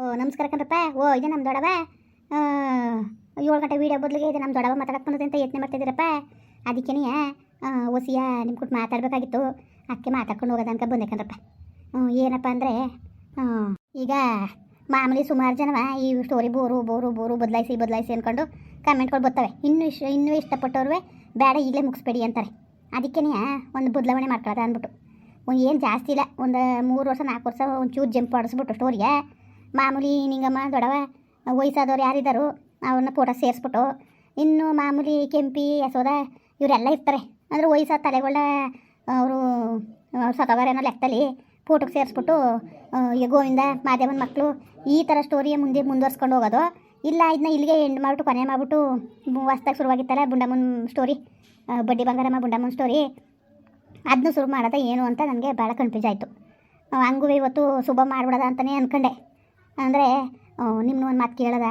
ಓ, ನಮಸ್ಕಾರ ಕಂದ್ರಪ್ಪ ಓ, ಇದೆ ನಮ್ಮ ದೊಡವ? ಏಳು ಗಂಟೆ ವೀಡಿಯೋ ಬದಲಿಗೆ ಇದೆ ನಮ್ಮ ದೊಡವ ಮಾತಾಡಕ್ಕೆ ಅಂತ ಯತ್ನೆ ಮಾಡ್ತಿದ್ದೀರಪ್ಪ ಅದಕ್ಕೇನೆಯ ಒಸಿಯ ನಿಮ್ಮ ಕೊಟ್ಟು ಮಾತಾಡಬೇಕಾಗಿತ್ತು. ಅದಕ್ಕೆ ಮಾತಾಡ್ಕೊಂಡು ಹೋಗೋದು ಅನ್ಕ ಬಂದೆ ಕಂದ್ರಪ್ಪ ಏನಪ್ಪ ಅಂದರೆ ಈಗ ಮಾಮೂಲಿ ಸುಮಾರು ಜನವ ಈ ಸ್ಟೋರಿ ಬೋರು ಬೋರು ಬೋರು ಬದಲಾಯಿಸಿ ಬದಲಾಯಿಸಿ ಅಂದ್ಕೊಂಡು ಕಮೆಂಟ್ಗಳು ಬರ್ತವೆ. ಇನ್ನೂ ಇಷ್ಟ ಇನ್ನೂ ಇಷ್ಟಪಟ್ಟವ್ರು ಬೇಡ, ಈಗಲೇ ಮುಗಿಸ್ಬೇಡಿ ಅಂತಾರೆ. ಅದಕ್ಕೇನೆ ಒಂದು ಬದಲಾವಣೆ ಮಾಡ್ಕೊಳ್ಳೋದ ಅಂದ್ಬಿಟ್ಟು. ಏನು ಜಾಸ್ತಿ ಇಲ್ಲ. ಒಂದು ಮೂರು ವರ್ಷ, ನಾಲ್ಕು ವರ್ಷ ಒಂಚೂರು ಜಂಪ್ ಆಡಿಸ್ಬಿಟ್ಟು ಸ್ಟೋರಿಗೆ ಮಾಮೂಲಿ ನಿಂಗಮ್ಮ ದೊಡವ, ವಯಸ್ಸಾದವ್ರು ಯಾರಿದ್ದಾರೋ ಅವ್ರನ್ನ ಫೋಟೋ ಸೇರಿಸ್ಬಿಟ್ಟು, ಇನ್ನು ಮಾಮೂಲಿ ಕೆಂಪಿ ಯಶೋದ ಇವರೆಲ್ಲ ಇರ್ತಾರೆ. ಅಂದರೆ ವಯಸ್ಸಾದ ತಲೆಗಳ ಅವರು ಸತವರೇನೋ ಲೆಕ್ಕದಲ್ಲಿ ಫೋಟೋಗೆ ಸೇರಿಸ್ಬಿಟ್ಟು ಗೋವಿಂದ, ಮಾದೇವನ ಮಕ್ಕಳು ಈ ಥರ ಸ್ಟೋರಿ ಮುಂದೆ ಮುಂದುವರ್ಸ್ಕೊಂಡು ಹೋಗೋದು. ಇಲ್ಲ ಇದನ್ನ ಇಲ್ಲಿಗೆ ಎಂಡ್ ಮಾಡಿಬಿಟ್ಟು ಕೊನೆ ಮಾಡಿಬಿಟ್ಟು ಹೊಸ್ದಾಗಿ ಶುರುವಾಗಿತ್ತಲ್ಲ ಬುಂಡಮ್ಮನ ಸ್ಟೋರಿ ಬಡ್ಡಿ ಬಂಗಾರಮ್ಮ ಬುಂಡಮ್ಮನ ಸ್ಟೋರಿ ಅದನ್ನು ಶುರು ಮಾಡೋದ ಏನು ಅಂತ ನನಗೆ ಭಾಳ ಕನ್ಫ್ಯೂಸ್ ಆಯಿತು. ಹಂಗೂ ಇವತ್ತು ಶುಭ ಮಾಡ್ಬಿಡೋದ ಅಂತಲೇ ಅಂದ್ಕೊಂಡೆ ಅಂದರೆ ನಿಮ್ಮನ್ನು ಒಂದು ಮಾತು ಕೇಳದ?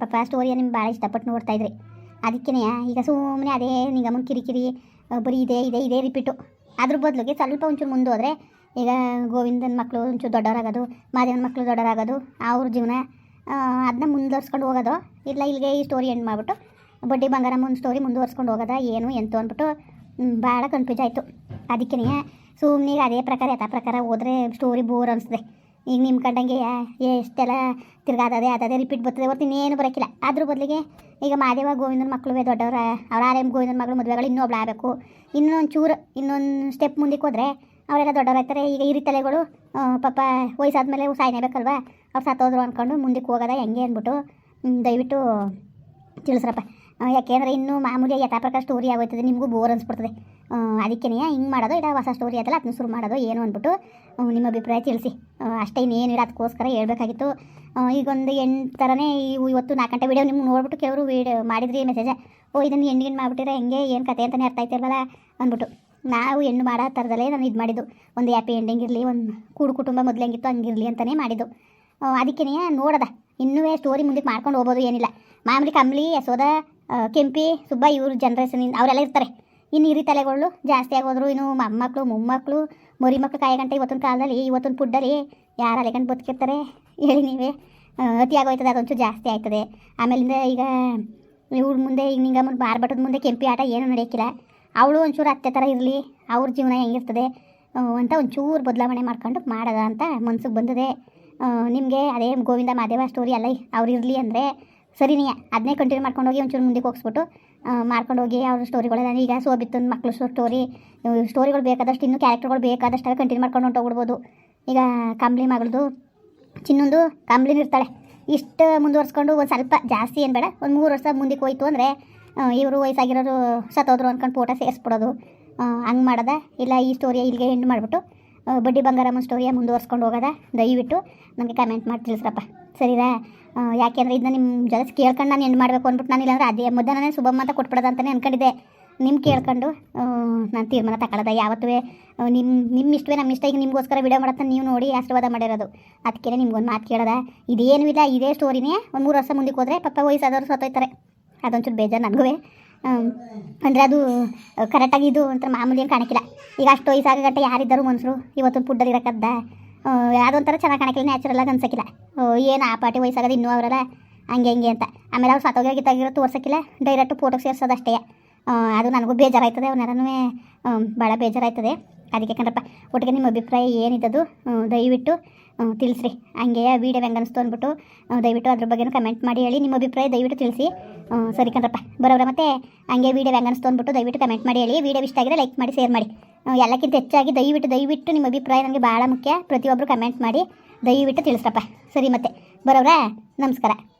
ಪಾಪ ಸ್ಟೋರಿಯ ನಿಮ್ಗೆ ಭಾಳ ಇಷ್ಟಪಟ್ಟು ನೋಡ್ತಾ ಇದ್ರಿ. ಅದಕ್ಕೇ ಈಗ ಸುಮ್ಮನೆ ಅದೇ ನಿಗಮನ್ ಕಿರಿಕಿರಿ ಬರೀ ಇದೆ ಇದೆ, ಇದೇ ರಿಪೀಟು ಅದ್ರ ಬದಲಿಗೆ ಸ್ವಲ್ಪ ಒಂಚೂರು ಮುಂದೆ ಹೋದರೆ, ಈಗ ಗೋವಿಂದನ ಮಕ್ಕಳು ಒಂಚೂರು ದೊಡ್ಡವರಾಗೋದು, ಮಾದೇವನ ಮಕ್ಕಳು ದೊಡ್ಡವರಾಗೋದು, ಅವ್ರ ಜೀವನ ಅದನ್ನ ಮುಂದುವರ್ಸ್ಕೊಂಡು ಹೋಗೋದು, ಇಲ್ಲ ಇಲ್ಲಿಗೆ ಈ ಸ್ಟೋರಿ ಎಂಡ್ ಮಾಡಿಬಿಟ್ಟು, ಬಡ್ಡಿ ಬಂಗಾರಮ್ಮನ ಸ್ಟೋರಿ ಮುಂದುವರ್ಸ್ಕೊಂಡು ಹೋಗೋದ, ಏನು, ಎಂತು ಅಂದ್ಬಿಟ್ಟು ಭಾಳ ಕನ್ಫ್ಯೂಸ್ ಆಯಿತು. ಅದಕ್ಕೇ ಸುಮ್ಮನೆ ಅದೇ ಪ್ರಕಾರ, ಯಥಾ ಪ್ರಕಾರ ಹೋದರೆ ಸ್ಟೋರಿ ಬೋರ್ ಅನಿಸ್ತದೆ. ಈಗ ನಿಮ್ಮ ಕಂಡಂಗೆ ಎಷ್ಟೆಲ್ಲ ತಿರ್ಗಾದದೆ ಅದೇ ರಿಪೀಟ್ ಬರ್ತದೆ ಹೊತ್ತು ಇನ್ನೇನು ಬರೋಕ್ಕಿಲ್ಲ ಅದ್ರ ಬದಲಿಗೆ ಈಗ ಮಾದೇವ ಗೋವಿಂದನ ಮಕ್ಕಳು ದೊಡ್ಡವರ, ಅವ್ರ ಆರ್ ಎಂ ಗೋವಿಂದನ ಮಗಳು ಮದುವೆಗಳು ಇನ್ನೂ ಒಬ್ಳು ಆಗಬೇಕು. ಇನ್ನೊಂದು ಚೂರು ಇನ್ನೊಂದು ಸ್ಟೆಪ್ ಮುಂದಕ್ಕೆ ಹೋದರೆ ಅವರೆಲ್ಲ ದೊಡ್ಡವರಾಗ್ತಾರೆ ಈಗ ಹಿರಿ ತಲೆಗಳು ಪಾಪ ವಯಸ್ಸಾದ್ಮೇಲೆ ಸಾಯ್ನೇಬೇಕಲ್ವಾ ಅವ್ರು ಸತ್ತೋದ್ರು ಅಂದ್ಕೊಂಡು ಮುಂದಕ್ಕೆ ಹೋಗೋದ ಹೆಂಗೆ ಅಂದ್ಬಿಟ್ಟು ದಯವಿಟ್ಟು ತಿಳಿಸ್ರಪ್ಪ. ಯಾಕೆಂದರೆ ಇನ್ನೂ ಮಾಮೂಲಿ ಯಥಾ ಪ್ರಕಾರ ಸ್ಟೋರಿ ಆಗೋಯ್ತದೆ, ನಿಮಗೂ ಬೋರ್ ಅನ್ಸ್ಬಿಡ್ತದೆ. ಅದಕ್ಕೇ ಹಿಂಗೆ ಮಾಡೋದು ಇದು ಹೊಸ ಸ್ಟೋರಿ ಆಯ್ತಲ್ಲ ಅದನ್ನ ಶುರು ಮಾಡೋದು ಏನು ಅಂದ್ಬಿಟ್ಟು ನಿಮ್ಮ ಅಭಿಪ್ರಾಯ ತಿಳಿಸಿ. ಅಷ್ಟೇ ಇನ್ನೇನು ಇನ್ನೇನಿಲ್ಲ ಅದಕ್ಕೋಸ್ಕರ ಹೇಳಬೇಕಾಗಿತ್ತು. ಈಗೊಂದು ಎಂಟು ಥರನೇ ಇವು ಇವತ್ತು ನಾಲ್ಕು ಗಂಟೆ ವೀಡಿಯೋ ನಿಮ್ಗೆ ನೋಡ್ಬಿಟ್ಟು ಕೆಲವರು ವೀಡಿಯೋ ಮಾಡಿದ್ರಿ ಮೆಸೇಜ್ ಓ, ಇದನ್ನು ಎಂಡಿಗಿನ ಮಾಡಿಬಿಟ್ಟಿರ, ಹೆಂಗೆ, ಏನು ಕತೆ ಅಂತಲೇ ಅರ್ಥ ಆಯ್ತಿರಲ್ಲ ಅಂದ್ಬಿಟ್ಟು ನಾವು ಹೆಣ್ಣು ಮಾಡೋ ಥರದಲ್ಲೇ ನಾನು ಇದು ಮಾಡಿದ್ದು. ಒಂದು ಹ್ಯಾಪಿ ಎಂಡಿಂಗ್ ಇರಲಿ, ಒಂದು ಕೂಡು ಕುಟುಂಬ ಮೊದಲು ಹೆಂಗಿತ್ತು ಹಂಗಿರಲಿ ಅಂತಲೇ ಮಾಡಿದ್ದು. ಅದಕ್ಕೇ ನೋಡದ. ಇನ್ನೂ ಸ್ಟೋರಿ ಮುಂದಕ್ಕೆ ಮಾಡ್ಕೊಂಡು ಹೋಗ್ಬೋದು ಏನಿಲ್ಲ. ಮಾಮೂಲಿ ಕಂಬ್ಲಿ ಯಶೋದ ಕೆಂಪಿ, ಸುಬ್ಬ, ಇವರು ಜನ್ರೇಷನ್ ಅವರೆಲ್ಲ ಇರ್ತಾರೆ. ಇನ್ನು ಹಿರಿ ತಲೆಗಳು ಜಾಸ್ತಿ ಆಗೋದ್ರು, ಇನ್ನು ಮೊಮ್ಮಕ್ಕಳು ಮೊಮ್ಮಕ್ಕಳು ಮರಿ ಮಕ್ಕಳು ಕಾಯಿ ಗಂಟೆ ಇವತ್ತಿನ ಕಾಲದಲ್ಲಿ ಇವತ್ತೊಂದು ಫುಡ್ಡಲ್ಲಿ ಯಾರು ಅಲೆಗಂಟು ಬದುಕಿರ್ತಾರೆ ಹೇಳಿ ನೀವೇ. ಅತಿ ಆಗೋಯ್ತದೆ ಅದೊಂಚೂರು ಜಾಸ್ತಿ ಆಯ್ತದೆ. ಆಮೇಲಿಂದ ಈಗ ಇವ್ರ ಮುಂದೆ, ಈಗ ನಿಂಗೆ ಮುಂದೆ ಬಾರ್ಬಟ್ಟದ ಮುಂದೆ ಕೆಂಪಿ ಆಟ ಏನೂ ನಡೆಯೋಕ್ಕಿಲ್ಲ ಅವಳು ಒಂಚೂರು ಅತ್ತೆ ಥರ ಇರಲಿ, ಅವ್ರ ಜೀವನ ಹೆಂಗಿರ್ತದೆ ಅಂತ ಒಂಚೂರು ಬದಲಾವಣೆ ಮಾಡ್ಕೊಂಡು ಮಾಡೋದ ಅಂತ ಮನ್ಸಿಗೆ ಬಂದಿದೆ. ನಿಮಗೆ ಅದೇ ಗೋವಿಂದ ಮಾದೇವ ಸ್ಟೋರಿ ಅಲ್ಲ ಅವ್ರು ಇರಲಿ ಅಂದರೆ ಸರಿನೇ ಅದನ್ನೇ ಕಂಟಿನ್ಯೂ ಮಾಡ್ಕೊಂಡು ಹೋಗಿ ಒಂಚೂರು ಮುಂದಕ್ಕೆ ಹೋಗಿಸ್ಬಿಟ್ಟು ಮಾಡ್ಕೊಂಡು ಹೋಗಿ ಅವ್ರ ಸ್ಟೋರಿಗಳೆಲ್ಲ ಈಗ ಸೋಬಿತ್ತು ಮಕ್ಕಳು ಸ್ಟೋರಿ ಸ್ಟೋರಿಗಳು ಬೇಕಾದಷ್ಟು ಇನ್ನೂ ಕ್ಯಾರೆಕ್ಟರ್ಗಳು ಬೇಕಾದಷ್ಟು ಕಂಟಿನ್ಯೂ ಮಾಡ್ಕೊಂಡು ಹೊಂಟೋಗ್ಬಿಡ್ಬೋದು. ಈಗ ಕಂಬ್ಲಿ ಮಗಳದು, ಚಿನ್ನೊಂದು ಕಂಬ್ಲಿನ ಇರ್ತಾಳೆ ಇಷ್ಟು ಮುಂದುವರ್ಸ್ಕೊಂಡು ಒಂದು ಸ್ವಲ್ಪ ಜಾಸ್ತಿ ಏನು ಬೇಡ, ಒಂದು ಮೂರು ವರ್ಷ ಮುಂದಕ್ಕೆ ಹೋಯ್ತು ಅಂದರೆ ಇವರು ವಯಸ್ಸಾಗಿರೋರು ಸತ್ತೋದ್ರು ಅಂದ್ಕೊಂಡು ಫೋಟೋ ಸೇರಿಸ್ಬಿಡೋದು ಹಂಗೆ ಮಾಡೋದ? ಇಲ್ಲ ಈ ಸ್ಟೋರಿ ಇಲ್ಲಿಗೆ ಎಂಡ್ ಮಾಡಿಬಿಟ್ಟು ಬಡ್ಡಿ ಬಂಗಾರಮ್ಮ ಸ್ಟೋರಿಯ ಮುಂದುವರ್ಸ್ಕೊಂಡು ಹೋಗೋದ? ದಯವಿಟ್ಟು ನನಗೆ ಕಮೆಂಟ್ ಮಾಡಿ ತಿಳಿಸ್ರಪ್ಪ. ಸರಿರಾ ಯಾಕೆಂದರೆ ಇದನ್ನ ನಿಮ್ಮ ಜೊತೆ ಕೇಳ್ಕೊಂಡು ನಾನು ಎಂಡ್ ಮಾಡಬೇಕು ಅಂದ್ಬಿಟ್ಟು ನಾನು ಇಲ್ಲಾಂದ್ರೆ ಅದೇ ಮೊದಲನೇ ಶುಭಮ್ಮ ಅಂತ ಕೊಟ್ಬಿಡೋದು ಅಂತಲೇ ಅಂದ್ಕೊಂಡಿದ್ದೆ ನಿಮ್ಮ ಕೇಳ್ಕೊಂಡು ನಾನು ತೀರ್ಮಾನ ತಗೊಳ್ಳೋದ. ಯಾವತ್ತೂ ನಿಮ್ಮ ನಿಮ್ಮ ಇಷ್ಟವೇ ನಮ್ಮ ಇಷ್ಟ. ಈಗ ನಿಮಗೋಸ್ಕರ ವಿಡಿಯೋ ಮಾಡತ್ತ ನೀವು ನೋಡಿ ಆಶೀರ್ವಾದ ಮಾಡಿರೋದು. ಅದಕ್ಕೆ ನಿಮ್ಗೊಂದು ಮಾತು ಕೇಳೋದ. ಇದೇನೂ ಇಲ್ಲ, ಇದೇ ಸ್ಟೋರಿನೇ ಒಂದು ಮೂರು ವರ್ಷ ಮುಂದಕ್ಕೆ ಹೋದರೆ ಪಪ್ಪ ವಯಸ್ಸಾದವರು ಸತ್ತೋಯ್ತಾರೆ. ಅದೊಂಚೂರು ಬೇಜಾರು ನನಗೂ ಅಂದರೆ ಅದು ಕರೆಕ್ಟಾಗಿ ಇದು ಒಂಥರ ಮಾಮೂಲಿ ಏನು ಕಾಣಕ್ಕಿಲ್ಲ ಈಗ ಅಷ್ಟು ವಯಸ್ಸಾಗ ಗಂಟೆ ಯಾರಿದ್ದರು ಮನುಷ್ಯರು ಇವತ್ತು ಫುಡ್ಡಲ್ಲಿ ಇರೋಕ್ಕದ್ದ ಯಾವುದೊಂಥರ ಚೆನ್ನಾಗಿ ಕಾಣಕ್ಕಿಲ್ಲ ನ್ಯಾಚುರಲ್ ಆಗಿ ಅನ್ಸಕ್ಕಿಲ್ಲ ಏನು ಆ ಪಾಟಿ ವಯಸ್ಸಾಗದು ಇನ್ನೂ ಅವರಲ್ಲ, ಹಂಗೆ ಹಿಂಗೆ ಅಂತ. ಆಮೇಲೆ ಅವ್ರು ಸತ್ತೋಗಿ ಗೀತಾಗಿರೋ ತೋರ್ಸೋಕ್ಕಿಲ್ಲ ಡೈರೆಕ್ಟ್ ಫೋಟೋ ಸೇರ್ಸೋದು ಅಷ್ಟೇ ಅದು ನನಗೂ ಬೇಜಾರಾಯ್ತದೆ ಅವನ್ನೆಲ್ಲನೂ ಭಾಳ ಬೇಜಾರಾಯ್ತದೆ. ಅದಕ್ಕೆ ಕಣಪ್ಪ ಒಟ್ಟಿಗೆ ನಿಮ್ಮ ಅಭಿಪ್ರಾಯ ಏನಿದ್ದದು ದಯವಿಟ್ಟು ತಿಳಿಸ್ರಿ. ಹಂಗೆ ವೀಡಿಯೋ ಹೆಂಗೆ ಅನಿಸ್ತು ಅಂದ್ಬಿಟ್ಟು ದಯವಿಟ್ಟು ಅದ್ರ ಬಗ್ಗೆನೂ ಕಮೆಂಟ್ ಮಾಡಿ ಹೇಳಿ. ನಿಮ್ಮ ಅಭಿಪ್ರಾಯ ದಯವಿಟ್ಟು ತಿಳಿಸಿ. ಸರಿ ಕಣ್ರಪ್ಪ. ಬರೋಬ್ರ ಮತ್ತೆ ಹಂಗೆ ವೀಡಿಯೋ ಹೆಂಗೆ ಅನಿಸ್ತು ಅಂದ್ಬಿಟ್ಟು ದಯವಿಟ್ಟು ಕಮೆಂಟ್ ಮಾಡಿ ಹೇಳಿ. ವೀಡಿಯೋ ಇಷ್ಟ ಆಗಿದ್ರೆ ಲೈಕ್ ಮಾಡಿ ಶೇರ್ ಮಾಡಿ. ಎಲ್ಲಕ್ಕಿಂತ ಹೆಚ್ಚಾಗಿ ದಯವಿಟ್ಟು ದಯವಿಟ್ಟು ನಿಮ್ಮ ಅಭಿಪ್ರಾಯ ನನಗೆ ಭಾಳ ಮುಖ್ಯ. ಪ್ರತಿಯೊಬ್ಬರು ಕಮೆಂಟ್ ಮಾಡಿ, ದಯವಿಟ್ಟು ತಿಳಿಸ್ರಪ್ಪ. ಸರಿ ಮತ್ತೆ ಬರೋಬ್ರಾ ನಮಸ್ಕಾರ.